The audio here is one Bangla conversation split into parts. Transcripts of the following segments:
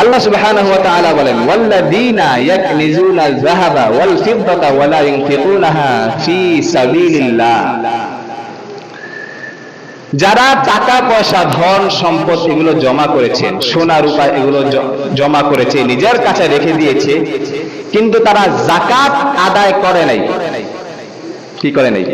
আল্লাহ সুবহানাহু ওয়া তাআলা বলেন, ওয়াল্লাযীনা ইয়াকনিজুনা আয-যাহাবা ওয়াল ফিদ্দাতা ওয়া লা ইউনফিকুনাহা ফী সাবিলিল্লাহ। যারা টাকা, পয়সা, ধন, সম্পদ এগুলো জমা করেছেন সোনা, রূপা এগুলো জমা করেছে, নিজের কাছে রেখে দিয়েছে, কিন্তু তারা জাকাত আদায় করে নাই। কি করে নাই?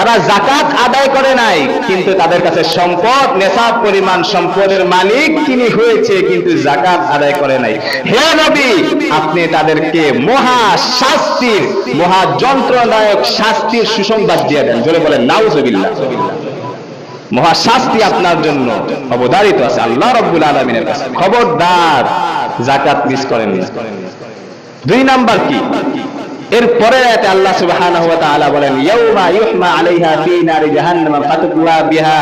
তারা জাকাত আদায় করে নাই, কিন্তু তাদের কাছে সম্পদ, নেশাব, পরিমাণ, সম্পদের মালিক তিনি হয়েছে, কিন্তু জাকাত আদায় করে নাই। হে নবী, আপনি তাদেরকে মহা শাস্তির, মহা যন্ত্রণায়ক শাস্তির সুসংবাদ দিয়ে দেন। জোরে বলেন, নাউজুবিল্লাহ। মহা শাস্তি আপনার জন্য অবধারিত আছে, আল্লাহ রব্বুল আলমিনের কাছে। খবরদার জাকাত মিস করেন দুই নাম্বার কি? এর আয়াতে আল্লাহ সুবহানাহু ওয়া তাআলা বলেন, ইয়াউমা ইউহমা আলাইহা ফী নারি জাহান্নাম বিহা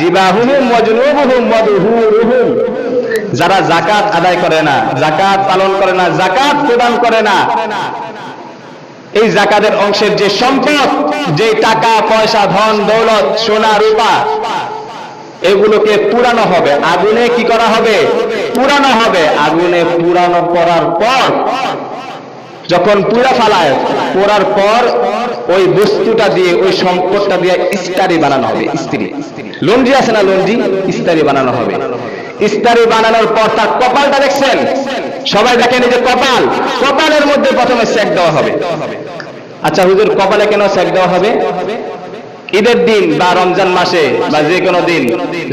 জিবাহুহুম ওয়া জুনুবুহুম ওয়া দুহুরুহুম। যারা যাকাত আদায় করে না, যাকাত পালন করে না, যাকাত প্রদান করে না, এই জাকাতের অংশের যে সম্পদ, যে টাকা, পয়সা, ধন, দৌলত, সোনা, রূপা, এগুলোকে পুরানো হবে। আগুনে কি করা হবে? পুরানো হবে। আগুনে পুরানো করার পর যখন পুরা ফালায়, পড়ার পর ওই বস্তুটা দিয়ে, ওই সম্পদটা দিয়ে ইস্তারি বানানো হবে স্ত্রী লন্ডি আছে না লন্ডি ইস্তারি বানানো হবে। ইস্তারি বানানোর পর তার কপালটা দেখছেন? সবাই দেখেন যে কপাল। কপালের মধ্যে প্রথমে সেক দেওয়া হবে। আচ্ছা হুজুর, কপালে কেন সেক দেওয়া হবে? ঈদের দিন বা রমজান মাসে বা যে কোনো দিন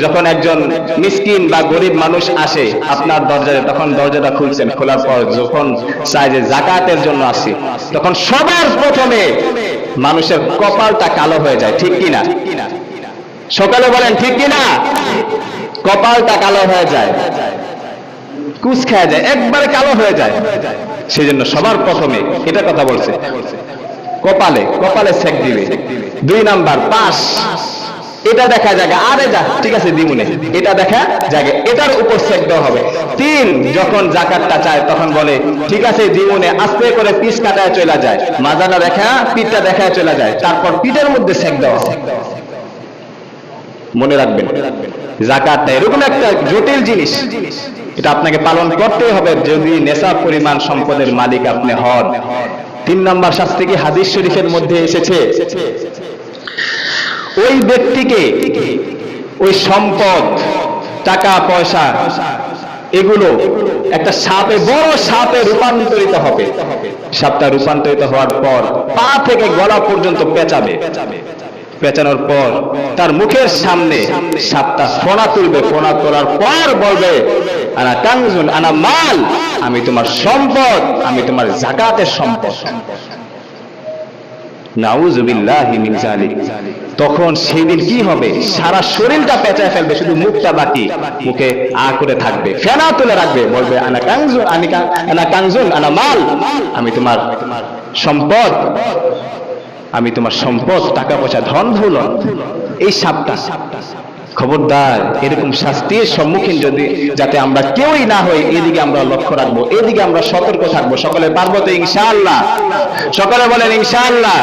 যখন একজন মিসকিন বা গরিব মানুষ আসে আপনার দরজায়, তখন দরজাটা খুলছেন, খোলার পর যখন চাই যে জাকাতের জন্য আসি তখন সবার প্রথমে মানুষের কপালটা কালো হয়ে যায়, ঠিক কিনা? সকালে বলেন, ঠিক কিনা? কপালটা কালো হয়ে যায়, কুচ খেয়ে যায়, একবারে কালো হয়ে যায়। সেজন্য সবার প্রথমে এটা কথা বলছে। কপালে কপালে সেক দিবে। দুই নাম্বার, পাশ। এটা দেখা যাবে আরে যা, ঠিক আছে, দিমুনে। এটা দেখা যাবে এটার উপর সেক দেওয়া হবে। তিন, যখন জাকাতটা চায়, তখন বলে, ঠিক আছে, দিমুনে, আস্তে করে পিস কাটায় চলে যায়। মাজানা দেখা, পিঠটা দেখায় চলে যায়। তারপর পিঠের মধ্যে সেক দেওয়া হবে। মনে রাখবেন জাকাতটা এরকম একটা জটিল জিনিস। এটা আপনাকে পালন করতেই হবে, যদি নেশা পরিমাণ সম্পদের মালিক আপনি হন। তিন নম্বর শাস্তি কি হাদিস শরীফের মধ্যে এসেছে? ওই ব্যক্তিকে, ওই সম্পদ, টাকা, পয়সা, এগুলো একটা সাপে, বড় সাপে রূপান্তরিত হবে। সাপটা রূপান্তরিত হওয়ার পর পা থেকে গলা পর্যন্ত পেঁচাবে। পেঁচানোর পর তার মুখের সামনে সাপটা ফোনা তুলবে ফোনা তোলার পর বলবে, আনা কাংজুন আনা মাল, আমি তোমার সম্পদ, আমি তোমার জাকাতের সম্পদ। তখন সেই দিন কি হবে? সারা শরীরটা পেঁচায় ফেলবে, শুধু মুখটা বাকি, মুখে আ করে থাকবে, ফেনা তুলে রাখবে, বলবে, আনা কাংজুন আনি কা- আনা কাংজুন আনা মাল, আমি তোমার সম্পদ। আমি তোমার সম্পদ টাকা পয়সা ধন দৌলত এই সাপটা। খবরদার, এরকম শাস্তির সম্মুখীন যদি, যাতে আমরা কেউই না হই, এদিকে আমরা লক্ষ্য রাখব, এদিকে আমরা সতর্ক থাকব। সকলে পারব তো ইনশাআল্লাহ? সকলে বলেন ইনশাআল্লাহ।